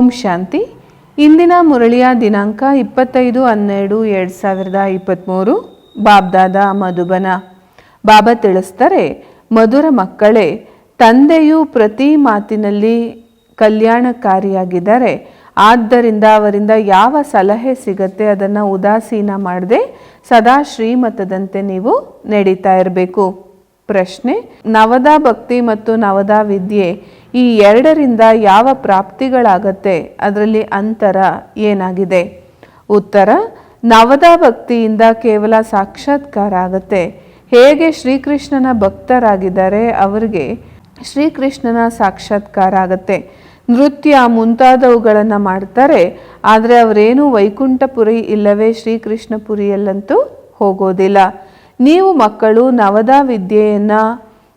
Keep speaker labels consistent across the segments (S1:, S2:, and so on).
S1: ಓಂ ಶಾಂತಿ. ಇಂದಿನ ಮುರಳಿಯ ದಿನಾಂಕ ಇಪ್ಪತ್ತೈದು ಹನ್ನೆರಡು ಎರಡು ಸಾವಿರದ ಇಪ್ಪತ್ತ್ಮೂರು ಬಾಬ್ದಾದ ಮಧುಬನ. ಬಾಬಾ ತಿಳಿಸ್ತಾರೆ, ಮಧುರ ಮಕ್ಕಳೇ, ತಂದೆಯು ಪ್ರತಿ ಮಾತಿನಲ್ಲಿ ಕಲ್ಯಾಣಕಾರಿಯಾಗಿದ್ದಾರೆ. ಆದ್ದರಿಂದ ಅವರಿಂದ ಯಾವ ಸಲಹೆ ಸಿಗತ್ತೆ ಅದನ್ನು ಉದಾಸೀನ ಮಾಡದೆ ಸದಾ ಶ್ರೀಮತದಂತೆ ನೀವು ನಡೀತಾ ಇರಬೇಕು. ಪ್ರಶ್ನೆ, ನವದಾ ಭಕ್ತಿ ಮತ್ತು ನವದ ವಿದ್ಯೆ ಈ ಎರಡರಿಂದ ಯಾವ ಪ್ರಾಪ್ತಿಗಳಾಗತ್ತೆ? ಅದರಲ್ಲಿ ಅಂತರ ಏನಾಗಿದೆ? ಉತ್ತರ, ನವದ ಭಕ್ತಿಯಿಂದ ಕೇವಲ ಸಾಕ್ಷಾತ್ಕಾರ ಆಗತ್ತೆ. ಹೇಗೆ ಶ್ರೀಕೃಷ್ಣನ ಭಕ್ತರಾಗಿದ್ದಾರೆ ಅವರಿಗೆ ಶ್ರೀಕೃಷ್ಣನ ಸಾಕ್ಷಾತ್ಕಾರ ಆಗತ್ತೆ. ನೃತ್ಯ ಮುಂತಾದವುಗಳನ್ನು ಮಾಡ್ತಾರೆ, ಆದರೆ ಅವರೇನು ವೈಕುಂಠಪುರಿ ಇಲ್ಲವೇ ಶ್ರೀಕೃಷ್ಣಪುರಿಯಲ್ಲಂತೂ ಹೋಗೋದಿಲ್ಲ. ನೀವು ಮಕ್ಕಳು ನವದ ವಿದ್ಯೆಯನ್ನು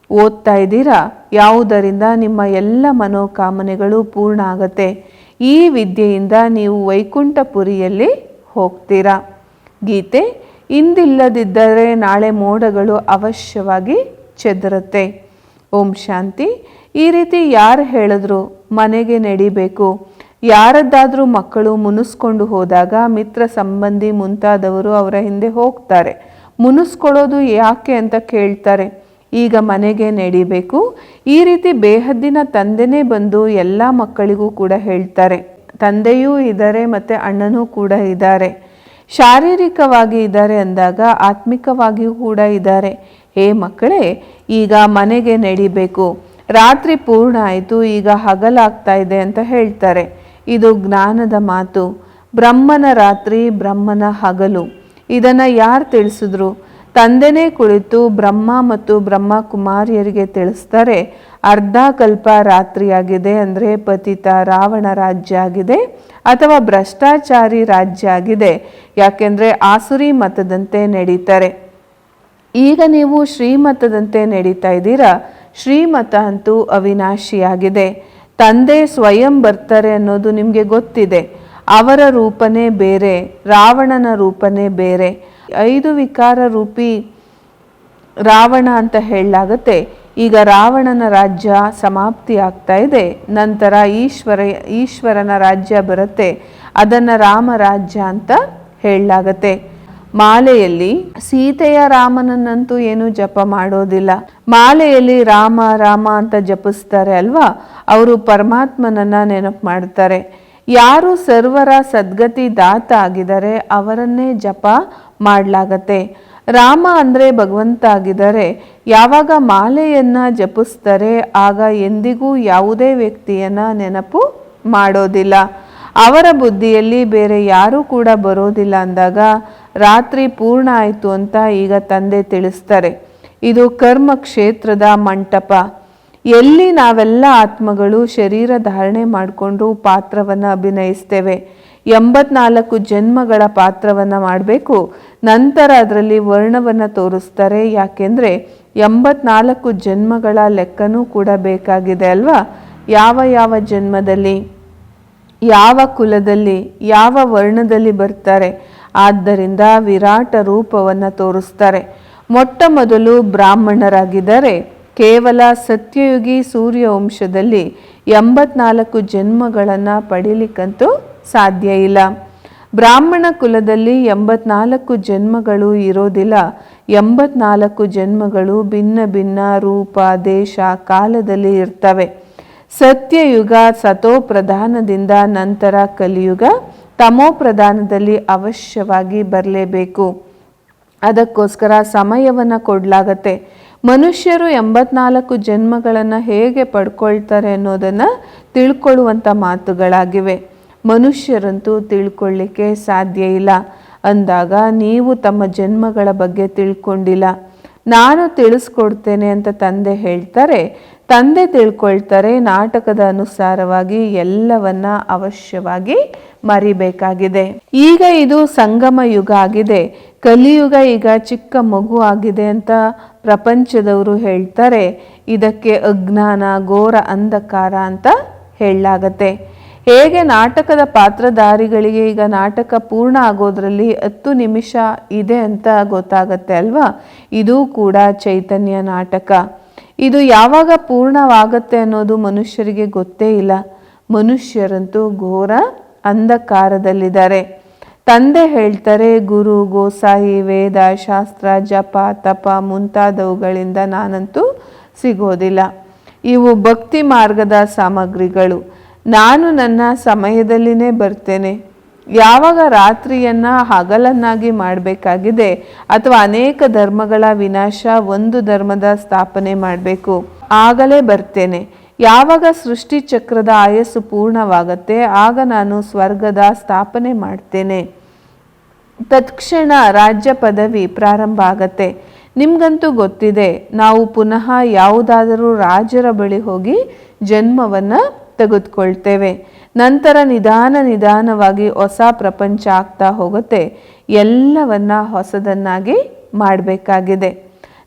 S1: ಓದ್ತಾ ಇದ್ದೀರಾ? ಯಾವುದರಿಂದ ನಿಮ್ಮ ಎಲ್ಲ ಮನೋಕಾಮನೆಗಳು ಪೂರ್ಣ ಆಗತ್ತೆ? ಈ ವಿದ್ಯೆಯಿಂದ ನೀವು ವೈಕುಂಠಪುರಿಯಲ್ಲಿ ಹೋಗ್ತೀರಾ? ಗೀತೆ, ಇಂದಿಲ್ಲದಿದ್ದರೆ ನಾಳೆ ಮೋಡಗಳು ಅವಶ್ಯವಾಗಿ ಚೆದರುತ್ತೆ. ಓಂ ಶಾಂತಿ. ಈ ರೀತಿ ಯಾರು ಹೇಳಿದ್ರು ಮನೆಗೆ ನಡಿಬೇಕು? ಯಾರದ್ದಾದರೂ ಮಕ್ಕಳು ಮುನಿಸ್ಕೊಂಡು ಹೋದಾಗ ಮಿತ್ರ ಸಂಬಂಧಿ ಮುಂತಾದವರು ಅವರ ಹಿಂದೆ ಹೋಗ್ತಾರೆ. ಮುನಿಸ್ಕೊಳ್ಳೋದು ಯಾಕೆ ಅಂತ ಕೇಳ್ತಾರೆ. ಈಗ ಮನೆಗೆ ನಡಿಬೇಕು. ಈ ರೀತಿ ಬೇಹದ್ದಿನ ತಂದೆನೇ ಬಂದು ಎಲ್ಲ ಮಕ್ಕಳಿಗೂ ಕೂಡ ಹೇಳ್ತಾರೆ. ತಂದೆಯೂ ಇದ್ದಾರೆ ಮತ್ತು ಅಣ್ಣನೂ ಕೂಡ ಇದ್ದಾರೆ. ಶಾರೀರಿಕವಾಗಿ ಇದ್ದಾರೆ ಅಂದಾಗ ಆತ್ಮಿಕವಾಗಿಯೂ ಕೂಡ ಇದ್ದಾರೆ. ಹೇ ಮಕ್ಕಳೇ, ಈಗ ಮನೆಗೆ ನಡಿಬೇಕು. ರಾತ್ರಿ ಪೂರ್ಣ ಆಯಿತು, ಈಗ ಹಗಲಾಗ್ತಾ ಇದೆ ಅಂತ ಹೇಳ್ತಾರೆ. ಇದು ಜ್ಞಾನದ ಮಾತು. ಬ್ರಹ್ಮನ ರಾತ್ರಿ ಬ್ರಹ್ಮನ ಹಗಲು. ಇದನ್ನು ಯಾರು ತಿಳಿಸಿದ್ರು? ತಂದೆನೇ ಕುಳಿತು ಬ್ರಹ್ಮ ಮತ್ತು ಬ್ರಹ್ಮ ಕುಮಾರಿಯರಿಗೆ ತಿಳಿಸ್ತಾರೆ, ಅರ್ಧ ಕಲ್ಪ ರಾತ್ರಿಯಾಗಿದೆ ಅಂದರೆ ಪತಿತ ರಾವಣ ರಾಜ್ಯ ಆಗಿದೆ ಅಥವಾ ಭ್ರಷ್ಟಾಚಾರಿ ರಾಜ್ಯ ಆಗಿದೆ, ಯಾಕೆಂದರೆ ಆಸುರಿ ಮತದಂತೆ ನಡೀತಾರೆ. ಈಗ ನೀವು ಶ್ರೀಮತದಂತೆ ನಡೀತಾ ಇದ್ದೀರಾ? ಶ್ರೀಮತ ಅಂತೂ ಅವಿನಾಶಿಯಾಗಿದೆ. ತಂದೆ ಸ್ವಯಂ ಬರ್ತಾರೆ ಅನ್ನೋದು ನಿಮಗೆ ಗೊತ್ತಿದೆ. ಅವರ ರೂಪನೇ ಬೇರೆ, ರಾವಣನ ರೂಪನೇ ಬೇರೆ. ಐದು ವಿಕಾರ ರೂಪಿ ರಾವಣ ಅಂತ ಹೇಳಲಾಗುತ್ತೆ. ಈಗ ರಾವಣನ ರಾಜ್ಯ ಸಮಾಪ್ತಿ ಆಗ್ತಾ ಇದೆ. ನಂತರ ಈಶ್ವರ, ಈಶ್ವರನ ರಾಜ್ಯ ಬರುತ್ತೆ. ಅದನ್ನು ರಾಮ ರಾಜ್ಯ ಅಂತ ಹೇಳಲಾಗತ್ತೆ. ಮಾಲೆಯಲ್ಲಿ ಸೀತೆಯ ರಾಮನನ್ನಂತೂ ಏನು ಜಪ ಮಾಡೋದಿಲ್ಲ. ಮಾಲೆಯಲ್ಲಿ ರಾಮ ರಾಮ ಅಂತ ಜಪಿಸ್ತಾರೆ ಅಲ್ವಾ? ಅವರು ಪರಮಾತ್ಮನನ್ನ ನೆನಪು ಮಾಡ್ತಾರೆ. ಯಾರು ಸರ್ವರ ಸದ್ಗತಿ ದಾತ ಆಗಿದರೆ ಅವರನ್ನೇ ಜಪ ಮಾಡಲಾಗತ್ತೆ. ರಾಮ ಅಂದರೆ ಭಗವಂತ ಆಗಿದರೆ ಯಾವಾಗ ಮಾಲೆಯನ್ನ ಜಪಿಸ್ತಾರೆ, ಆಗ ಎಂದಿಗೂ ಯಾವುದೇ ವ್ಯಕ್ತಿಯನ್ನ ನೆನಪು ಮಾಡೋದಿಲ್ಲ. ಅವರ ಬುದ್ಧಿಯಲ್ಲಿ ಬೇರೆ ಯಾರೂ ಕೂಡ ಬರೋದಿಲ್ಲ ಅಂದಾಗ ರಾತ್ರಿ ಪೂರ್ಣ ಆಯಿತು ಅಂತ ಈಗ ತಂದೆ ತಿಳಿಸ್ತಾರೆ. ಇದು ಕರ್ಮ ಕ್ಷೇತ್ರದ ಮಂಟಪ. ಎಲ್ಲಿ ನಾವೆಲ್ಲ ಆತ್ಮಗಳು ಶರೀರ ಧಾರಣೆ ಮಾಡಿಕೊಂಡು ಪಾತ್ರವನ್ನು ಅಭಿನಯಿಸ್ತೇವೆ? ಎಂಬತ್ನಾಲ್ಕು ಜನ್ಮಗಳ ಪಾತ್ರವನ್ನು ಮಾಡಬೇಕು. ನಂತರ ಅದರಲ್ಲಿ ವರ್ಣವನ್ನು ತೋರಿಸ್ತಾರೆ. ಯಾಕೆಂದರೆ ಎಂಬತ್ನಾಲ್ಕು ಜನ್ಮಗಳ ಲೆಕ್ಕನೂ ಕೂಡ ಬೇಕಾಗಿದೆ ಅಲ್ವಾ? ಯಾವ ಯಾವ ಜನ್ಮದಲ್ಲಿ, ಯಾವ ಕುಲದಲ್ಲಿ, ಯಾವ ವರ್ಣದಲ್ಲಿ ಬರ್ತಾರೆ? ಆದ್ದರಿಂದ ವಿರಾಟ ರೂಪವನ್ನು ತೋರಿಸ್ತಾರೆ. ಮೊಟ್ಟ ಮೊದಲು ಬ್ರಾಹ್ಮಣರಾಗಿದ್ದರೆ. ಕೇವಲ ಸತ್ಯಯುಗಿ ಸೂರ್ಯವಂಶದಲ್ಲಿ ಎಂಬತ್ನಾಲ್ಕು ಜನ್ಮಗಳನ್ನು ಪಡೀಲಿಕ್ಕಂತೂ ಸಾಧ್ಯ ಇಲ್ಲ. ಬ್ರಾಹ್ಮಣ ಕುಲದಲ್ಲಿ ಎಂಬತ್ನಾಲ್ಕು ಜನ್ಮಗಳು ಇರೋದಿಲ್ಲ. ಎಂಬತ್ನಾಲ್ಕು ಜನ್ಮಗಳು ಭಿನ್ನ ಭಿನ್ನ ರೂಪ, ದೇಶ, ಕಾಲದಲ್ಲಿ ಇರ್ತವೆ. ಸತ್ಯಯುಗ ಸತೋ ಪ್ರಧಾನದಿಂದ ನಂತರ ಕಲಿಯುಗ ತಮೋ ಪ್ರಧಾನದಲ್ಲಿ ಅವಶ್ಯವಾಗಿ ಬರಲೇಬೇಕು. ಅದಕ್ಕೋಸ್ಕರ ಸಮಯವನ್ನು ಕೊಡಲಾಗತ್ತೆ. ಮನುಷ್ಯರು ಎಂಬತ್ನಾಲ್ಕು ಜನ್ಮಗಳನ್ನು ಹೇಗೆ ಪಡ್ಕೊಳ್ತಾರೆ ಅನ್ನೋದನ್ನು ತಿಳ್ಕೊಳ್ಳುವಂಥ ಮಾತುಗಳಾಗಿವೆ. ಮನುಷ್ಯರಂತೂ ತಿಳ್ಕೊಳ್ಳಿಕ್ಕೆ ಸಾಧ್ಯ ಇಲ್ಲ. ಅಂದಾಗ ನೀವು ತಮ್ಮ ಜನ್ಮಗಳ ಬಗ್ಗೆ ತಿಳ್ಕೊಂಡಿಲ್ಲ. ನಾನು ತಿಳಿಸ್ಕೊಡ್ತೇನೆ ಅಂತ ತಂದೆ ಹೇಳ್ತಾರೆ. ತಂದೆ ತಿಳ್ಕೊಳ್ತಾರೆ, ನಾಟಕದ ಅನುಸಾರವಾಗಿ ಎಲ್ಲವನ್ನ ಅವಶ್ಯವಾಗಿ ಮರಿಬೇಕಾಗಿದೆ. ಈಗ ಇದು ಸಂಗಮ ಯುಗ ಆಗಿದೆ. ಕಲಿಯುಗ ಈಗ ಚಿಕ್ಕ ಮಗು ಆಗಿದೆ ಅಂತ ಪ್ರಪಂಚದವರು ಹೇಳ್ತಾರೆ, ಇದಕ್ಕೆ ಅಜ್ಞಾನ, ಘೋರ, ಅಂಧಕಾರ ಅಂತ ಹೇಳಲಾಗತ್ತೆ. ಹೇಗೆ ನಾಟಕದ ಪಾತ್ರಧಾರಿಗಳಿಗೆ ಈಗ ನಾಟಕ ಪೂರ್ಣ ಆಗೋದ್ರಲ್ಲಿ ಹತ್ತು ನಿಮಿಷ ಇದೆ ಅಂತ ಗೊತ್ತಾಗತ್ತೆ ಅಲ್ವಾ? ಇದು ಕೂಡ ಚೈತನ್ಯ ನಾಟಕ. ಇದು ಯಾವಾಗ ಪೂರ್ಣವಾಗತ್ತೆ ಅನ್ನೋದು ಮನುಷ್ಯರಿಗೆ ಗೊತ್ತೇ ಇಲ್ಲ. ಮನುಷ್ಯರಂತೂ ಘೋರ ಅಂಧಕಾರದಲ್ಲಿದ್ದಾರೆ. ತಂದೆ ಹೇಳ್ತಾರೆ, ಗುರು, ಗೋಸಾಯಿ, ವೇದ, ಶಾಸ್ತ್ರ, ಜಪ, ತಪ ಮುಂತಾದವುಗಳಿಂದ ನಾನಂತೂ ಸಿಗೋದಿಲ್ಲ. ಇವು ಭಕ್ತಿ ಮಾರ್ಗದ ಸಾಮಗ್ರಿಗಳು. ನಾನು ನನ್ನ ಸಮಯದಲ್ಲಿನೇ ಬರ್ತೇನೆ. ಯಾವಾಗ ರಾತ್ರಿಯನ್ನ ಹಗಲನ್ನಾಗಿ ಮಾಡಬೇಕಾಗಿದೆ ಅಥವಾ ಅನೇಕ ಧರ್ಮಗಳ ವಿನಾಶ ಒಂದು ಧರ್ಮದ ಸ್ಥಾಪನೆ ಮಾಡಬೇಕು, ಆಗಲೇ ಬರ್ತೇನೆ. ಯಾವಾಗ ಸೃಷ್ಟಿ ಚಕ್ರದ ಆಯಸ್ಸು ಪೂರ್ಣವಾಗತ್ತೆ, ಆಗ ನಾನು ಸ್ವರ್ಗದ ಸ್ಥಾಪನೆ ಮಾಡ್ತೇನೆ. ತತ್ಕ್ಷಣ ರಾಜ್ಯ ಪದವಿ ಪ್ರಾರಂಭ ಆಗತ್ತೆ. ನಿಮಗಂತೂ ಗೊತ್ತಿದೆ, ನಾವು ಪುನಃ ಯಾವುದಾದರೂ ರಾಜರ ಬಳಿ ಹೋಗಿ ಜನ್ಮವನ್ನು ತೆಗೆದುಕೊಳ್ತೇವೆ. ನಂತರ ನಿಧಾನ ನಿಧಾನವಾಗಿ ಹೊಸ ಪ್ರಪಂಚ ಆಗ್ತಾ ಹೋಗುತ್ತೆ. ಎಲ್ಲವನ್ನ ಹೊಸದನ್ನಾಗಿ ಮಾಡಬೇಕಾಗಿದೆ.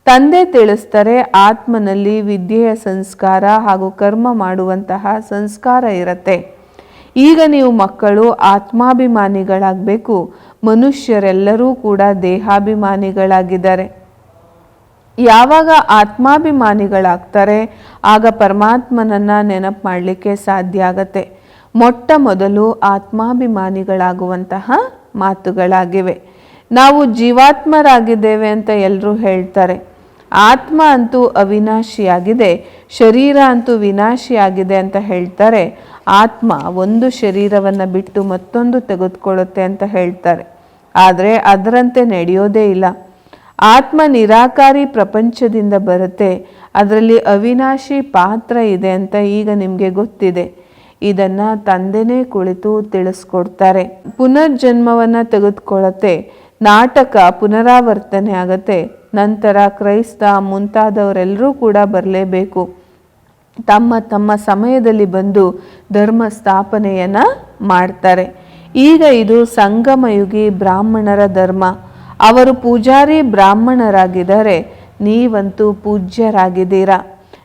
S1: ತಂದೆ ತಿಳಿಸ್ತಾರೆ ಆತ್ಮನಲ್ಲಿ ವಿದ್ಯೆಯ ಸಂಸ್ಕಾರ ಹಾಗೂ ಕರ್ಮ ಮಾಡುವಂತಹ ಸಂಸ್ಕಾರ ಇರತ್ತೆ. ಈಗ ನೀವು ಮಕ್ಕಳು ಆತ್ಮಾಭಿಮಾನಿಗಳಾಗಬೇಕು. ಮನುಷ್ಯರೆಲ್ಲರೂ ಕೂಡ ದೇಹಾಭಿಮಾನಿಗಳಾಗಿದ್ದಾರೆ. ಯಾವಾಗ ಆತ್ಮಾಭಿಮಾನಿಗಳಾಗ್ತಾರೆ, ಆಗ ಪರಮಾತ್ಮನನ್ನ ನೆನಪು ಮಾಡಲಿಕ್ಕೆ ಸಾಧ್ಯ ಆಗತ್ತೆ. ಮೊಟ್ಟ ಮೊದಲು ಆತ್ಮಾಭಿಮಾನಿಗಳಾಗುವಂತಹ ಮಾತುಗಳಾಗಿವೆ. ನಾವು ಜೀವಾತ್ಮರಾಗಿದ್ದೇವೆ ಅಂತ ಎಲ್ಲರೂ ಹೇಳ್ತಾರೆ. ಆತ್ಮ ಅಂತೂ ಅವಿನಾಶಿಯಾಗಿದೆ, ಶರೀರ ಅಂತೂ ವಿನಾಶಿಯಾಗಿದೆ ಅಂತ ಹೇಳ್ತಾರೆ. ಆತ್ಮ ಒಂದು ಶರೀರವನ್ನು ಬಿಟ್ಟು ಮತ್ತೊಂದು ತೆಗೆದುಕೊಳ್ಳುತ್ತೆ ಅಂತ ಹೇಳ್ತಾರೆ. ಆದರೆ ಅದರಂತೆ ನಡೆಯೋದೇ ಇಲ್ಲ. ಆತ್ಮ ನಿರಾಕಾರಿ ಪ್ರಪಂಚದಿಂದ ಬರುತ್ತೆ, ಅದರಲ್ಲಿ ಅವಿನಾಶಿ ಪಾತ್ರ ಇದೆ ಅಂತ ಈಗ ನಿಮಗೆ ಗೊತ್ತಿದೆ. ಇದನ್ನ ತಂದೆನೇ ಕುಳಿತು ತಿಳಿಸ್ಕೊಡ್ತಾರೆ. ಪುನರ್ಜನ್ಮವನ್ನು ತೆಗೆದುಕೊಳ್ಳುತ್ತೆ, ನಾಟಕ ಪುನರಾವರ್ತನೆ ಆಗತ್ತೆ. ನಂತರ ಕ್ರೈಸ್ತ ಮುಂತಾದವರೆಲ್ಲರೂ ಕೂಡ ಬರಲೇಬೇಕು. ತಮ್ಮ ತಮ್ಮ ಸಮಯದಲ್ಲಿ ಬಂದು ಧರ್ಮ ಸ್ಥಾಪನೆಯನ್ನು ಮಾಡ್ತಾರೆ. ಈಗ ಇದು ಸಂಗಮಯುಗಿ ಬ್ರಾಹ್ಮಣರ ಧರ್ಮ. ಅವರು ಪೂಜಾರಿ ಬ್ರಾಹ್ಮಣರಾಗಿದ್ದಾರೆ. ನೀವಂತೂ ಪೂಜ್ಯರಾಗಿದ್ದೀರಾ.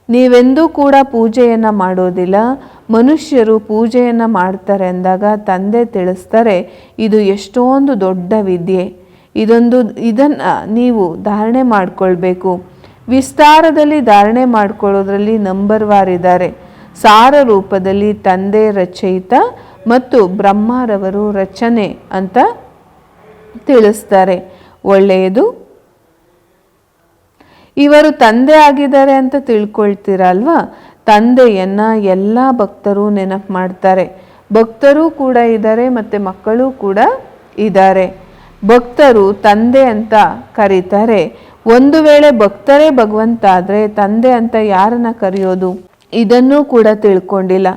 S1: ನೀವೆಂದೂ ಕೂಡ ಪೂಜೆಯನ್ನು ಮಾಡೋದಿಲ್ಲ. ಮನುಷ್ಯರು ಪೂಜೆಯನ್ನು ಮಾಡ್ತಾರೆ ಅಂದಾಗ ತಂದೆ ತಿಳಿಸ್ತಾರೆ, ಇದು ಎಷ್ಟೊಂದು ದೊಡ್ಡ ವಿದ್ಯೆ. ಇದೊಂದು ಇದನ್ನು ನೀವು ಧಾರಣೆ ಮಾಡಿಕೊಳ್ಬೇಕು. ವಿಸ್ತಾರದಲ್ಲಿ ಧಾರಣೆ ಮಾಡಿಕೊಳ್ಳೋದ್ರಲ್ಲಿ ನಂಬರ್ ವಾರ್ ಇದ್ದಾರೆ. ಸಾರ ರೂಪದಲ್ಲಿ ತಂದೆ ರಚಯಿತ ಮತ್ತು ಬ್ರಹ್ಮರವರು ರಚನೆ ಅಂತ ತಿಳಿಸ್ತಾರೆ. ಒಳ್ಳೆಯದು. ಇವರು ತಂದೆ ಆಗಿದ್ದಾರೆ ಅಂತ ತಿಳ್ಕೊಳ್ತೀರಲ್ವಾ ತಂದೆಯನ್ನು ಎಲ್ಲ ಭಕ್ತರು ನೆನಪು ಮಾಡ್ತಾರೆ. ಭಕ್ತರು ಕೂಡ ಇದ್ದಾರೆ ಮತ್ತು ಮಕ್ಕಳು ಕೂಡ ಇದ್ದಾರೆ. ಭಕ್ತರು ತಂದೆ ಅಂತ ಕರೀತಾರೆ. ಒಂದು ವೇಳೆ ಭಕ್ತರೇ ಭಗವಂತ ಆದರೆ ತಂದೆ ಅಂತ ಯಾರನ್ನ ಕರೆಯೋದು? ಇದನ್ನೂ ಕೂಡ ತಿಳ್ಕೊಂಡಿಲ್ಲ.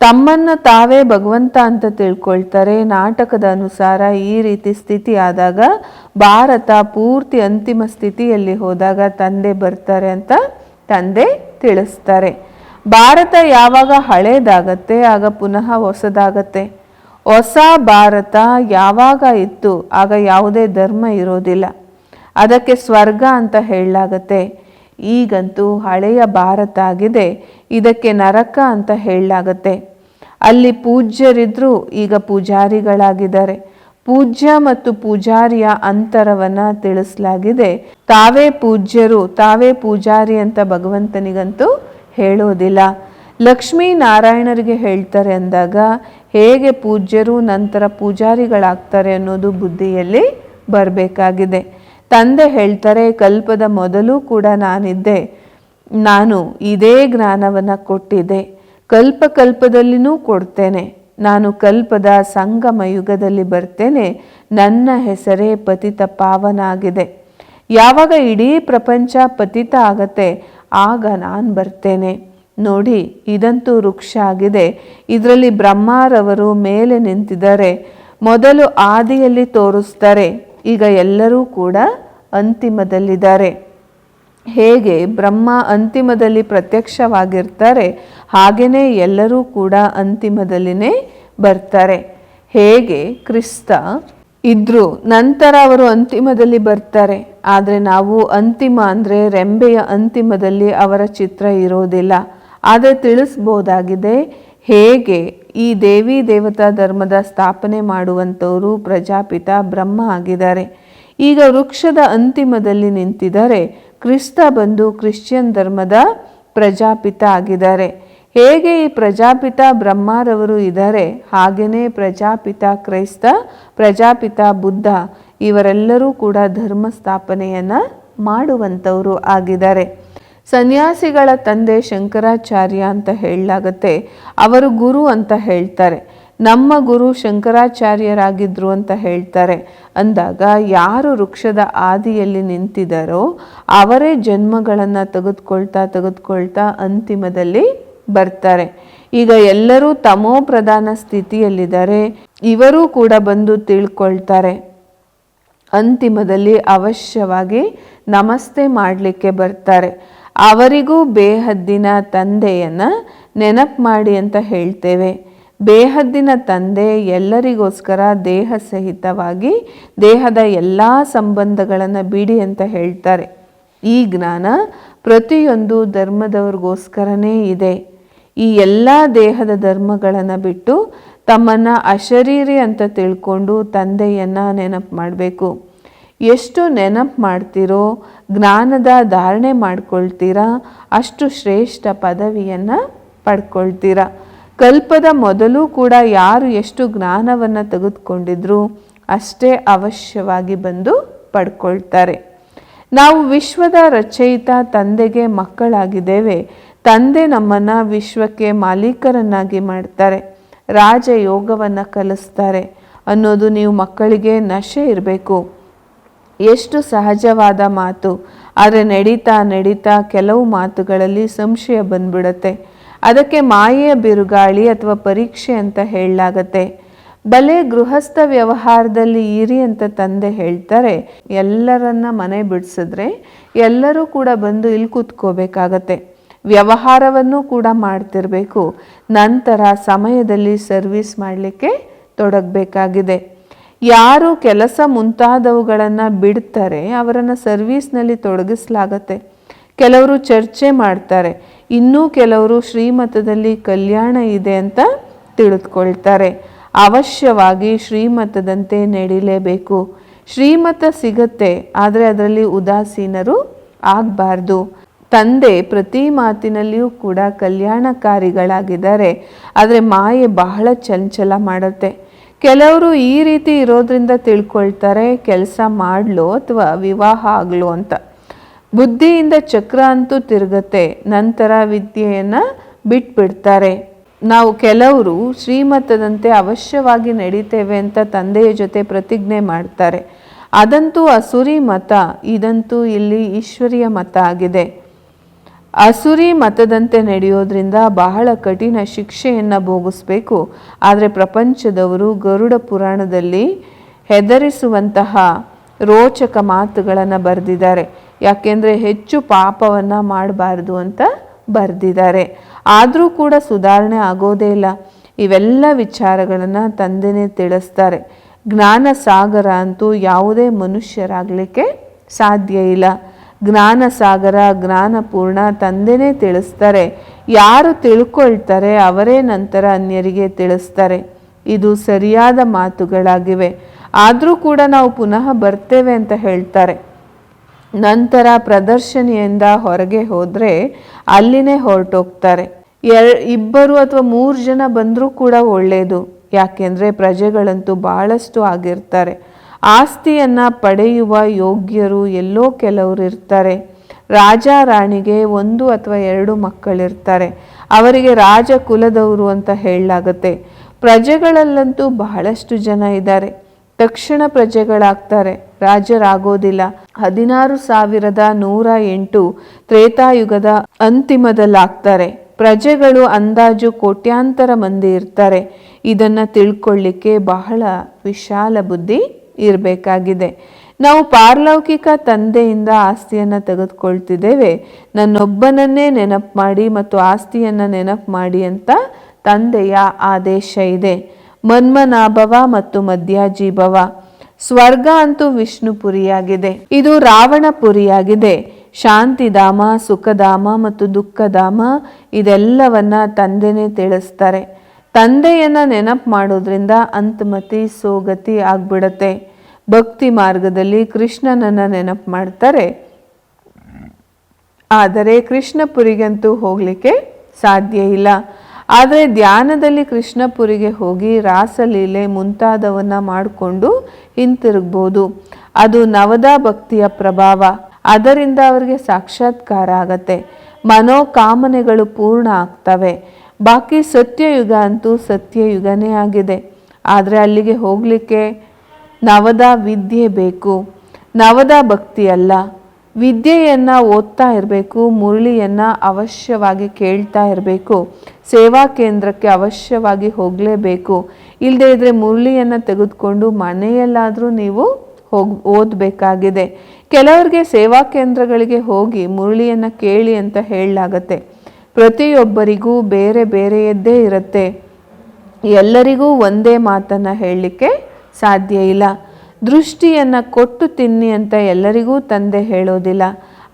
S1: ತಮ್ಮನ್ನ ತಾವೇ ಭಗವಂತ ಅಂತ ತಿಳ್ಕೊಳ್ತಾರೆ. ನಾಟಕದ ಅನುಸಾರ ಈ ರೀತಿ ಸ್ಥಿತಿ ಆದಾಗ ಭಾರತ ಪೂರ್ತಿ ಅಂತಿಮ ಸ್ಥಿತಿಯಲ್ಲಿ ಹೋದಾಗ ತಂದೆ ಬರ್ತಾರೆ ಅಂತ ತಂದೆ ತಿಳಿಸ್ತಾರೆ. ಭಾರತ ಯಾವಾಗ ಹಳೇದಾಗತ್ತೆ, ಆಗ ಪುನಃ ಹೊಸದಾಗತ್ತೆ? ಹೊಸ ಭಾರತ ಯಾವಾಗ ಇತ್ತು? ಆಗ ಯಾವುದೇ ಧರ್ಮ ಇರೋದಿಲ್ಲ. ಅದಕ್ಕೆ ಸ್ವರ್ಗ ಅಂತ ಹೇಳಲಾಗತ್ತೆ. ಈಗಂತೂ ಹಳೆಯ ಭಾರತ ಆಗಿದೆ. ಇದಕ್ಕೆ ನರಕ ಅಂತ ಹೇಳಲಾಗತ್ತೆ. ಅಲ್ಲಿ ಪೂಜ್ಯರಿದ್ರು ಈಗ ಪೂಜಾರಿಗಳಾಗಿದ್ದಾರೆ. ಪೂಜ್ಯ ಮತ್ತು ಪೂಜಾರಿಯ ಅಂತರವನ್ನು ತಿಳಿಸಲಾಗಿದೆ. ತಾವೇ ಪೂಜ್ಯರು, ತಾವೇ ಪೂಜಾರಿ ಅಂತ ಭಗವಂತನಿಗಂತೂ ಹೇಳೋದಿಲ್ಲ. ಲಕ್ಷ್ಮೀ ನಾರಾಯಣರಿಗೆ ಹೇಳ್ತಾರೆ ಅಂದಾಗ ಹೇಗೆ ಪೂಜ್ಯರು ನಂತರ ಪೂಜಾರಿಗಳಾಗ್ತಾರೆ ಅನ್ನೋದು ಬುದ್ಧಿಯಲ್ಲಿ ಬರಬೇಕಾಗಿದೆ. ತಂದೆ ಹೇಳ್ತಾರೆ, ಕಲ್ಪದ ಮೊದಲು ಕೂಡ ನಾನಿದ್ದೆ. ನಾನು ಇದೇ ಜ್ಞಾನವನ್ನು ಕೊಟ್ಟಿದ್ದೆ. ಕಲ್ಪ ಕಲ್ಪದಲ್ಲಿನೂ ಕೊಡ್ತೇನೆ. ನಾನು ಕಲ್ಪದ ಸಂಗಮ ಯುಗದಲ್ಲಿ ಬರ್ತೇನೆ. ನನ್ನ ಹೆಸರೇ ಪತಿತ ಪಾವನ ಆಗಿದೆ ಯಾವಾಗ ಇಡೀ ಪ್ರಪಂಚ ಪತಿತ ಆಗತ್ತೆ, ಆಗ ನಾನು ಬರ್ತೇನೆ. ನೋಡಿ, ಇದಂತೂ ವೃಕ್ಷ ಆಗಿದೆ. ಇದರಲ್ಲಿ ಬ್ರಹ್ಮಾರವರು ಮೇಲೆ ನಿಂತಿದ್ದಾರೆ. ಮೊದಲು ಆದಿಯಲ್ಲಿ ತೋರಿಸ್ತಾರೆ. ಈಗ ಎಲ್ಲರೂ ಕೂಡ ಅಂತಿಮದಲ್ಲಿದ್ದಾರೆ. ಹೇಗೆ? ಬ್ರಹ್ಮ ಅಂತಿಮದಲ್ಲಿ ಪ್ರತ್ಯಕ್ಷವಾಗಿರ್ತಾರೆ. ಹಾಗೆಯೇ ಎಲ್ಲರೂ ಕೂಡ ಅಂತಿಮದಲ್ಲಿನೇ ಬರ್ತಾರೆ. ಹೇಗೆ? ಕ್ರಿಸ್ತ ಇದ್ರು, ನಂತರ ಅವರು ಅಂತಿಮದಲ್ಲಿ ಬರ್ತಾರೆ. ಆದರೆ ನಾವು ಅಂತಿಮ ಅಂದರೆ ರೆಂಬೆಯ ಅಂತಿಮದಲ್ಲಿ ಅವರ ಚಿತ್ರ ಇರೋದಿಲ್ಲ. ಆದರೆ ತಿಳಿಸ್ಬೋದಾಗಿದೆ. ಹೇಗೆ? ಈ ದೇವಿ ದೇವತಾ ಧರ್ಮದ ಸ್ಥಾಪನೆ ಮಾಡುವಂಥವರು ಪ್ರಜಾಪಿತ ಬ್ರಹ್ಮ ಆಗಿದ್ದಾರೆ. ಈಗ ವೃಕ್ಷದ ಅಂತಿಮದಲ್ಲಿ ನಿಂತಿದ್ದಾರೆ. ಕ್ರಿಸ್ತ ಬಂದು ಕ್ರಿಶ್ಚಿಯನ್ ಧರ್ಮದ ಪ್ರಜಾಪಿತ ಆಗಿದ್ದಾರೆ. ಹೇಗೆ ಈ ಪ್ರಜಾಪಿತ ಬ್ರಹ್ಮರವರು ಇದ್ದಾರೆ? ಹಾಗೆಯೇ ಪ್ರಜಾಪಿತ ಕ್ರೈಸ್ತ, ಪ್ರಜಾಪಿತ ಬುದ್ಧ, ಇವರೆಲ್ಲರೂ ಕೂಡ ಧರ್ಮ ಸ್ಥಾಪನೆಯನ್ನು ಮಾಡುವಂಥವರು ಆಗಿದ್ದಾರೆ. ಸನ್ಯಾಸಿಗಳ ತಂದೆ ಶಂಕರಾಚಾರ್ಯ ಅಂತ ಹೇಳಲಾಗತ್ತೆ. ಅವರು ಗುರು ಅಂತ ಹೇಳ್ತಾರೆ. ನಮ್ಮ ಗುರು ಶಂಕರಾಚಾರ್ಯರಾಗಿದ್ರು ಅಂತ ಹೇಳ್ತಾರೆ. ಅಂದಾಗ ಯಾರು ವೃಕ್ಷದ ಆದಿಯಲ್ಲಿ ನಿಂತಿದ್ದಾರೋ ಅವರೇ ಜನ್ಮಗಳನ್ನು ತೆಗೆದುಕೊಳ್ತಾ ತೆಗೆದುಕೊಳ್ತಾ ಅಂತಿಮದಲ್ಲಿ ಬರ್ತಾರೆ. ಈಗ ಎಲ್ಲರೂ ತಮೋ ಪ್ರಧಾನ ಸ್ಥಿತಿಯಲ್ಲಿದ್ದಾರೆ. ಇವರೂ ಕೂಡ ಬಂದು ತಿಳ್ಕೊಳ್ತಾರೆ. ಅಂತಿಮದಲ್ಲಿ ಅವಶ್ಯವಾಗಿ ನಮಸ್ತೆ ಮಾಡಲಿಕ್ಕೆ ಬರ್ತಾರೆ. ಅವರಿಗೂ ಬೇಹದ್ದಿನ ತಂದೆಯನ್ನು ನೆನಪು ಮಾಡಿ ಅಂತ ಹೇಳ್ತೇವೆ. ಬೇಹದ್ದಿನ ತಂದೆ ಎಲ್ಲರಿಗೋಸ್ಕರ ದೇಹ ಸಹಿತವಾಗಿ ದೇಹದ ಎಲ್ಲ ಸಂಬಂಧಗಳನ್ನು ಬಿಡಿ ಅಂತ ಹೇಳ್ತಾರೆ. ಈ ಜ್ಞಾನ ಪ್ರತಿಯೊಂದು ಧರ್ಮದವ್ರಿಗೋಸ್ಕರನೇ ಇದೆ. ಈ ಎಲ್ಲ ದೇಹದ ಧರ್ಮಗಳನ್ನು ಬಿಟ್ಟು ತಮ್ಮನ್ನು ಅಶರೀರಿ ಅಂತ ತಿಳ್ಕೊಂಡು ತಂದೆಯನ್ನು ನೆನಪು ಮಾಡಬೇಕು. ಎಷ್ಟು ನೆನಪು ಮಾಡ್ತೀರೋ, ಜ್ಞಾನದ ಧಾರಣೆ ಮಾಡ್ಕೊಳ್ತೀರಾ, ಅಷ್ಟು ಶ್ರೇಷ್ಠ ಪದವಿಯನ್ನು ಪಡ್ಕೊಳ್ತೀರ. ಕಲ್ಪದ ಮೊದಲು ಕೂಡ ಯಾರು ಎಷ್ಟು ಜ್ಞಾನವನ್ನು ತೆಗೆದುಕೊಂಡಿದ್ರು, ಅಷ್ಟೇ ಅವಶ್ಯವಾಗಿ ಬಂದು ಪಡ್ಕೊಳ್ತಾರೆ. ನಾವು ವಿಶ್ವದ ರಚಯಿತ ತಂದೆಗೆ ಮಕ್ಕಳಾಗಿದ್ದೇವೆ. ತಂದೆ ನಮ್ಮನ್ನು ವಿಶ್ವಕ್ಕೆ ಮಾಲೀಕರನ್ನಾಗಿ ಮಾಡ್ತಾರೆ. ರಾಜಯೋಗವನ್ನು ಕಲಿಸ್ತಾರೆ. ಅನ್ನೋದು ನೀವು ಮಕ್ಕಳಿಗೆ ನಶೆ ಇರಬೇಕು. ಎಷ್ಟು ಸಹಜವಾದ ಮಾತು. ಆದರೆ ನಡೀತಾ ನಡೀತಾ ಕೆಲವು ಮಾತುಗಳಲ್ಲಿ ಸಂಶಯ ಬಂದ್ಬಿಡತ್ತೆ. ಅದಕ್ಕೆ ಮಾಯೆಯ ಬಿರುಗಾಳಿ ಅಥವಾ ಪರೀಕ್ಷೆ ಅಂತ ಹೇಳಲಾಗತ್ತೆ. ಬಲೆ ಗೃಹಸ್ಥ ವ್ಯವಹಾರದಲ್ಲಿ ಇರಿ ಅಂತ ತಂದೆ ಹೇಳ್ತಾರೆ, ಎಲ್ಲರನ್ನ ಮನೆ ಬಿಡಿಸಿದ್ರೆ ಎಲ್ಲರೂ ಕೂಡ ಬಂದು ಇಲ್ಲಿ ಕೂತ್ಕೋಬೇಕಾಗತ್ತೆ. ವ್ಯವಹಾರವನ್ನು ಕೂಡ ಮಾಡ್ತಿರಬೇಕು. ನಂತರ ಸಮಯದಲ್ಲಿ ಸರ್ವಿಸ್ ಮಾಡಲಿಕ್ಕೆ ತೊಡಗಬೇಕಾಗಿದೆ. ಯಾರು ಕೆಲಸ ಮುಂತಾದವುಗಳನ್ನು ಬಿಡ್ತಾರೆ, ಅವರನ್ನು ಸರ್ವೀಸ್ನಲ್ಲಿ ತೊಡಗಿಸಲಾಗತ್ತೆ. ಕೆಲವರು ಚರ್ಚೆ ಮಾಡ್ತಾರೆ, ಇನ್ನೂ ಕೆಲವರು ಶ್ರೀಮತದಲ್ಲಿ ಕಲ್ಯಾಣ ಇದೆ ಅಂತ ತಿಳಿದುಕೊಳ್ತಾರೆ. ಅವಶ್ಯವಾಗಿ ಶ್ರೀಮತದಂತೆ ನಡೀಲೇಬೇಕು. ಶ್ರೀಮತ ಸಿಗತ್ತೆ, ಆದರೆ ಅದರಲ್ಲಿ ಉದಾಸೀನರು ಆಗಬಾರ್ದು. ತಂದೆ ಪ್ರತಿ ಮಾತಿನಲ್ಲಿಯೂ ಕೂಡ ಕಲ್ಯಾಣಕಾರಿಗಳಾಗಿದ್ದಾರೆ, ಆದರೆ ಮಾಯೆ ಬಹಳ ಚಂಚಲ ಮಾಡುತ್ತೆ. ಕೆಲವರು ಈ ರೀತಿ ಇರೋದ್ರಿಂದ ತಿಳ್ಕೊಳ್ತಾರೆ, ಕೆಲಸ ಮಾಡಲು ಅಥವಾ ವಿವಾಹ ಆಗಲು ಅಂತ. ಬುದ್ಧಿಯಿಂದ ಚಕ್ರ ಅಂತೂ ತಿರುಗತ್ತೆ, ನಂತರ ವಿದ್ಯೆಯನ್ನು ಬಿಟ್ಬಿಡ್ತಾರೆ. ನಾವು ಕೆಲವರು ಶ್ರೀಮತದಂತೆ ಅವಶ್ಯವಾಗಿ ನಡೀತೇವೆ ಅಂತ ತಂದೆಯ ಜೊತೆ ಪ್ರತಿಜ್ಞೆ ಮಾಡ್ತಾರೆ. ಅದಂತೂ ಅಸುರಿ ಮತ, ಇದಂತೂ ಇಲ್ಲಿ ಈಶ್ವರಿಯ ಮತ ಆಗಿದೆ. ಅಸುರಿ ಮತದಂತೆ ನಡೆಯೋದ್ರಿಂದ ಬಹಳ ಕಠಿಣ ಶಿಕ್ಷೆಯನ್ನು ಭೋಗಿಸ್ಬೇಕು. ಆದರೆ ಪ್ರಪಂಚದವರು ಗರುಡ ಪುರಾಣದಲ್ಲಿ ಹೆದರಿಸುವಂತಹ ರೋಚಕ ಮಾತುಗಳನ್ನು ಬರೆದಿದ್ದಾರೆ. ಯಾಕೆಂದರೆ ಹೆಚ್ಚು ಪಾಪವನ್ನು ಮಾಡಬಾರ್ದು ಅಂತ ಬರೆದಿದ್ದಾರೆ. ಆದರೂ ಕೂಡ ಸುಧಾರಣೆ ಆಗೋದೇ ಇಲ್ಲ. ಇವೆಲ್ಲ ವಿಚಾರಗಳನ್ನು ತಂದೆನೇ ತಿಳಿಸ್ತಾರೆ. ಜ್ಞಾನ ಸಾಗರ ಅಂತೂ ಯಾವುದೇ ಮನುಷ್ಯರಾಗಲಿಕ್ಕೆ ಸಾಧ್ಯ ಇಲ್ಲ. ಜ್ಞಾನ ಸಾಗರ ಜ್ಞಾನಪೂರ್ಣ ತಂದೆನೇ ತಿಳಿಸ್ತಾರೆ. ಯಾರು ತಿಳ್ಕೊಳ್ತಾರೆ ಅವರೇ ನಂತರ ಅನ್ಯರಿಗೆ ತಿಳಿಸ್ತಾರೆ. ಇದು ಸರಿಯಾದ ಮಾತುಗಳಾಗಿವೆ. ಆದರೂ ಕೂಡ ನಾವು ಪುನಃ ಬರ್ತೇವೆ ಅಂತ ಹೇಳ್ತಾರೆ. ನಂತರ ಪ್ರದರ್ಶನಿಯಿಂದ ಹೊರಗೆ ಹೋದರೆ ಅಲ್ಲಿನೇ ಹೊರಟೋಗ್ತಾರೆ. ಎರ ಇಬ್ಬರು ಅಥವಾ ಮೂರು ಜನ ಬಂದರೂ ಕೂಡ ಒಳ್ಳೆಯದು ಯಾಕೆಂದರೆ ಪ್ರಜೆಗಳಂತೂ ಬಹಳಷ್ಟು ಆಗಿರ್ತಾರೆ. ಆಸ್ತಿಯನ್ನು ಪಡೆಯುವ ಯೋಗ್ಯರು ಎಲ್ಲೋ ಕೆಲವರು ಇರ್ತಾರೆ ರಾಜ ರಾಣಿಗೆ ಒಂದು ಅಥವಾ ಎರಡು ಮಕ್ಕಳಿರ್ತಾರೆ. ಅವರಿಗೆ ರಾಜ ಕುಲದವರು ಅಂತ ಹೇಳಲಾಗುತ್ತೆ. ಪ್ರಜೆಗಳಲ್ಲಂತೂ ಬಹಳಷ್ಟು ಜನ ಇದ್ದಾರೆ. ತಕ್ಷಣ ಪ್ರಜೆಗಳಾಗ್ತಾರೆ. ರಾಜರಾಗೋದಿಲ್ಲ. ಹದಿನಾರು ಸಾವಿರದ ನೂರ ಎಂಟು ತ್ರೇತಾಯುಗದ ಅಂತಿಮದಲ್ಲಾಗ್ತಾರೆ. ಪ್ರಜೆಗಳು ಅಂದಾಜು ಕೋಟ್ಯಾಂತರ ಮಂದಿ ಇರ್ತಾರೆ. ಇದನ್ನು ತಿಳ್ಕೊಳ್ಳಿಕ್ಕೆ ಬಹಳ ವಿಶಾಲ ಬುದ್ಧಿ. ಇರಬೇಕಾಗಿದೆ. ನಾವು ಪಾರಲೌಕಿಕ ತಂದೆಯಿಂದ ಆಸ್ತಿಯನ್ನು ತೆಗೆದುಕೊಳ್ತಿದ್ದೇವೆ. ನನ್ನೊಬ್ಬನನ್ನೇ ನೆನಪು ಮಾಡಿ ಮತ್ತು ಆಸ್ತಿಯನ್ನು ನೆನಪು ಮಾಡಿ ಅಂತ ತಂದೆಯ ಆದೇಶ ಇದೆ. ಮನ್ಮನಾಭವ ಮತ್ತು ಮಧ್ಯಾಜೀಭವ ಸ್ವರ್ಗ ಅಂತೂ ವಿಷ್ಣುಪುರಿಯಾಗಿದೆ. ಇದು ರಾವಣಪುರಿಯಾಗಿದೆ. ಶಾಂತಿಧಾಮ, ಸುಖಧಾಮ ಮತ್ತು ದುಃಖಧಾಮ ಇದೆಲ್ಲವನ್ನ ತಂದೆನೇ ತಿಳಿಸ್ತಾರೆ. ತಂದೆಯನ್ನ ನೆನಪು ಮಾಡೋದ್ರಿಂದ ಅಂತಮತಿ, ಸೋಗತಿ ಆಗ್ಬಿಡತ್ತೆ. ಭಕ್ತಿ ಮಾರ್ಗದಲ್ಲಿ ಕೃಷ್ಣನನ್ನ ನೆನಪು ಮಾಡ್ತಾರೆ. ಆದರೆ ಕೃಷ್ಣಪುರಿಗಂತೂ ಹೋಗಲಿಕ್ಕೆ ಸಾಧ್ಯ ಇಲ್ಲ. ಆದರೆ ಧ್ಯಾನದಲ್ಲಿ ಕೃಷ್ಣಪುರಿಗೆ ಹೋಗಿ ರಾಸಲೀಲೆ ಮುಂತಾದವನ್ನ ಮಾಡಿಕೊಂಡು ಹಿಂತಿರುಗ್ಬೋದು. ಅದು ನವದಾ ಭಕ್ತಿಯ ಪ್ರಭಾವ. ಅದರಿಂದ ಅವರಿಗೆ ಸಾಕ್ಷಾತ್ಕಾರ ಆಗತ್ತೆ. ಮನೋಕಾಮನೆಗಳು ಪೂರ್ಣ ಆಗ್ತವೆ. ಬಾಕಿ ಸತ್ಯಯುಗ ಅಂತೂ ಸತ್ಯಯುಗನೇ ಆಗಿದೆ. ಆದರೆ ಅಲ್ಲಿಗೆ ಹೋಗಲಿಕ್ಕೆ ನವದ ವಿದ್ಯೆ ಬೇಕು. ನವದ ಭಕ್ತಿ ಅಲ್ಲ. ವಿದ್ಯೆಯನ್ನು ಓದ್ತಾ ಇರಬೇಕು, ಮುರಳಿಯನ್ನು ಅವಶ್ಯವಾಗಿ ಕೇಳ್ತಾ ಇರಬೇಕು, ಸೇವಾ ಕೇಂದ್ರಕ್ಕೆ ಅವಶ್ಯವಾಗಿ ಹೋಗಲೇಬೇಕು. ಇಲ್ಲದೇ ಇದ್ದರೆ ಮುರಳಿಯನ್ನು ತೆಗೆದುಕೊಂಡು ಮನೆಯಲ್ಲಾದರೂ ನೀವು ಹೋಗಿ, ಓದಬೇಕಾಗಿದೆ. ಕೆಲವರಿಗೆ ಸೇವಾ ಕೇಂದ್ರಗಳಿಗೆ ಹೋಗಿ ಮುರಳಿಯನ್ನು ಕೇಳಿ ಅಂತ ಹೇಳಲಾಗತ್ತೆ. ಪ್ರತಿಯೊಬ್ಬರಿಗೂ ಬೇರೆ ಬೇರೆಯದ್ದೇ ಇರುತ್ತೆ. ಎಲ್ಲರಿಗೂ ಒಂದೇ ಮಾತನ್ನು ಹೇಳಲಿಕ್ಕೆ ಸಾಧ್ಯ ಇಲ್ಲ. ದೃಷ್ಟಿಯನ್ನು ಕೊಟ್ಟು ತಿನ್ನಿ ಅಂತ ಎಲ್ಲರಿಗೂ ತಂದೆ ಹೇಳೋದಿಲ್ಲ.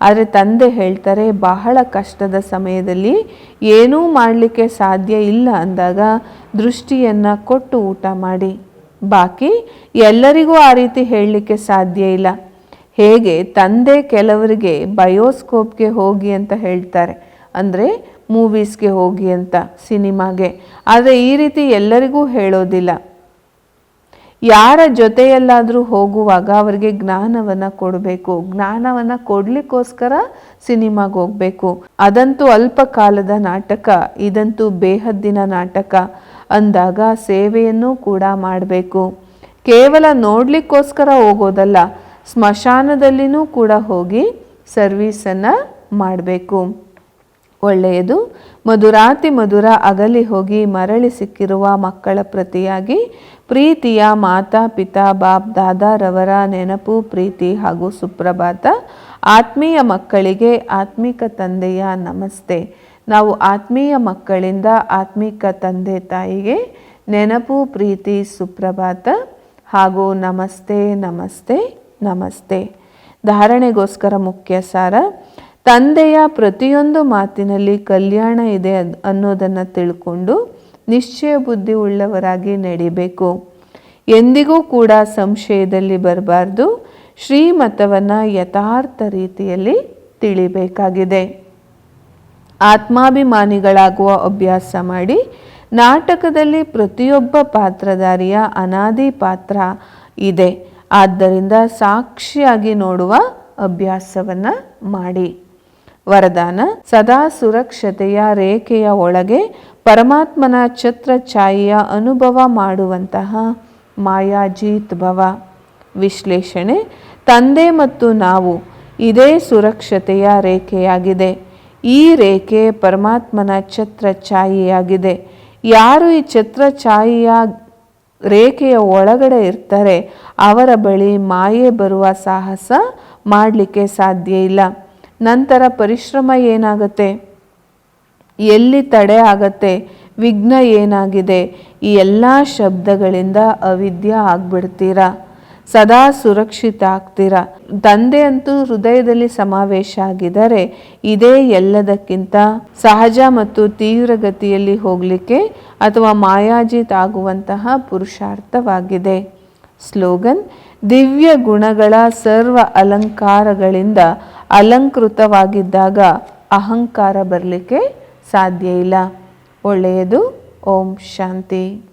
S1: ಆದರೆ ತಂದೆ ಹೇಳ್ತಾರೆ, ಬಹಳ ಕಷ್ಟದ ಸಮಯದಲ್ಲಿ ಏನೂ ಮಾಡಲಿಕ್ಕೆ ಸಾಧ್ಯ ಇಲ್ಲ ಅಂದಾಗ ದೃಷ್ಟಿಯನ್ನು ಕೊಟ್ಟು ಊಟ ಮಾಡಿ. ಬಾಕಿ ಎಲ್ಲರಿಗೂ ಆ ರೀತಿ ಹೇಳಲಿಕ್ಕೆ ಸಾಧ್ಯ ಇಲ್ಲ. ಹೇಗೆ? ತಂದೆ ಕೆಲವರಿಗೆ ಬಯೋಸ್ಕೋಪ್ಗೆ ಹೋಗಿ ಅಂತ ಹೇಳ್ತಾರೆ. ಅಂದರೆ ಮೂವೀಸ್ಗೆ ಹೋಗಿ ಅಂತ ಸಿನಿಮಾಗೆ. ಆದರೆ ಈ ರೀತಿ ಎಲ್ಲರಿಗೂ ಹೇಳೋದಿಲ್ಲ. ಯಾರ ಜೊತೆಯಲ್ಲಾದರೂ ಹೋಗುವಾಗ ಅವರಿಗೆ ಜ್ಞಾನವನ್ನು ಕೊಡಬೇಕು. ಜ್ಞಾನವನ್ನು ಕೊಡಲಿಕ್ಕೋಸ್ಕರ ಸಿನಿಮಾಗೆ ಹೋಗಬೇಕು. ಅದಂತೂ ಅಲ್ಪ ಕಾಲದ ನಾಟಕ, ಇದಂತೂ ಬೇಹದ್ದಿನ ನಾಟಕ ಅಂದಾಗ ಸೇವೆಯನ್ನು ಕೂಡ ಮಾಡಬೇಕು. ಕೇವಲ ನೋಡಲಿಕ್ಕೋಸ್ಕರ ಹೋಗೋದಲ್ಲ, ಸ್ಮಶಾನದಲ್ಲಿನೂ ಕೂಡ ಹೋಗಿ ಸರ್ವೀಸನ್ನು ಮಾಡಬೇಕು. ಒಳ್ಳೆಯದು. ಮಧುರಾತಿ ಮಧುರ ಅಗಲಿ ಹೋಗಿ ಮರಳಿ ಸಿಕ್ಕಿರುವ ಮಕ್ಕಳ ಪ್ರತಿಯಾಗಿ ಪ್ರೀತಿಯ ಮಾತಾ, ಪಿತಾ ಬಾಬ್ ದಾದಾರವರ ನೆನಪು, ಪ್ರೀತಿ ಹಾಗೂ ಸುಪ್ರಭಾತ. ಆತ್ಮೀಯ ಮಕ್ಕಳಿಗೆ ಆತ್ಮಿಕ ತಂದೆಯ ನಮಸ್ತೆ. ನಾವು ಆತ್ಮೀಯ ಮಕ್ಕಳಿಂದ ಆತ್ಮಿಕ ತಂದೆ ತಾಯಿಗೆ ನೆನಪು, ಪ್ರೀತಿ, ಸುಪ್ರಭಾತ ಹಾಗೂ ನಮಸ್ತೆ ನಮಸ್ತೆ ನಮಸ್ತೆ. ಧಾರಣೆಗೋಸ್ಕರ ಮುಖ್ಯ ಸಾರ ತಂದೆಯ ಪ್ರತಿಯೊಂದು ಮಾತಿನಲ್ಲಿ ಕಲ್ಯಾಣ ಇದೆ ಅನ್ನೋದನ್ನು ತಿಳ್ಕೊಂಡು ನಿಶ್ಚಯ ಬುದ್ಧಿ ಉಳ್ಳವರಾಗಿ ನಡಿಬೇಕು. ಎಂದಿಗೂ ಕೂಡ ಸಂಶಯದಲ್ಲಿ ಬರಬಾರ್ದು. ಶ್ರೀಮತವನ್ನು ಯಥಾರ್ಥ ರೀತಿಯಲ್ಲಿ ತಿಳಿಬೇಕಾಗಿದೆ. ಆತ್ಮಾಭಿಮಾನಿಗಳಾಗುವ ಅಭ್ಯಾಸ ಮಾಡಿ ನಾಟಕದಲ್ಲಿ ಪ್ರತಿಯೊಬ್ಬ ಪಾತ್ರಧಾರಿಯ ಅನಾದಿ ಪಾತ್ರ ಇದೆ. ಆದ್ದರಿಂದ ಸಾಕ್ಷಿಯಾಗಿ ನೋಡುವ ಅಭ್ಯಾಸವನ್ನು ಮಾಡಿ. ವರದಾನ, ಸದಾ ಸುರಕ್ಷತೆಯ ರೇಖೆಯ ಒಳಗೆ ಪರಮಾತ್ಮನ ಛತ್ರ ಛಾಯೆಯ ಅನುಭವ ಮಾಡುವಂತಹ ಮಾಯಾಜೀತ್ ಭವ. ವಿಶ್ಲೇಷಣೆ, ತಂದೆ ಮತ್ತು ನಾವು ಇದೇ ಸುರಕ್ಷತೆಯ ರೇಖೆಯಾಗಿದೆ. ಈ ರೇಖೆ ಪರಮಾತ್ಮನ ಛತ್ರ ಛಾಯೆಯಾಗಿದೆ ಯಾರು ಈ ಛತ್ರ ಛಾಯೆಯ ರೇಖೆಯ ಒಳಗಡೆ ಇರ್ತಾರೆ, ಅವರ ಬಳಿ ಮಾಯೆ ಬರುವ ಸಾಹಸ ಮಾಡಲಿಕ್ಕೆ ಸಾಧ್ಯ ಇಲ್ಲ. ನಂತರ ಪರಿಶ್ರಮ ಏನಾಗುತ್ತೆ? ಎಲ್ಲಿ ತಡೆ ಆಗತ್ತೆ? ವಿಘ್ನ ಏನಾಗಿದೆ? ಈ ಎಲ್ಲ ಶಬ್ದಗಳಿಂದ ಅವಿದ್ಯ ಆಗ್ಬಿಡ್ತೀರಾ? ಸದಾ ಸುರಕ್ಷಿತ ಆಗ್ತೀರಾ? ತಂದೆ ಅಂತೂ ಹೃದಯದಲ್ಲಿ ಸಮಾವೇಶ ಆಗಿದ್ದಾರೆ. ಇದೇ ಎಲ್ಲದಕ್ಕಿಂತ ಸಹಜ ಮತ್ತು ತೀವ್ರಗತಿಯಲ್ಲಿ ಹೋಗಲಿಕ್ಕೆ ಅಥವಾ ಮಾಯಾಜಿತ್ ಆಗುವಂತಹ ಪುರುಷಾರ್ಥವಾಗಿದೆ. ಸ್ಲೋಗನ್ ದಿವ್ಯ ಗುಣಗಳ ಸರ್ವ ಅಲಂಕಾರಗಳಿಂದ ಅಲಂಕೃತವಾಗಿದ್ದಾಗ ಅಹಂಕಾರ ಬರಲಿಕ್ಕೆ ಸಾಧ್ಯ ಇಲ್ಲ. ಒಳ್ಳೆಯದು. ಓಂ ಶಾಂತಿ.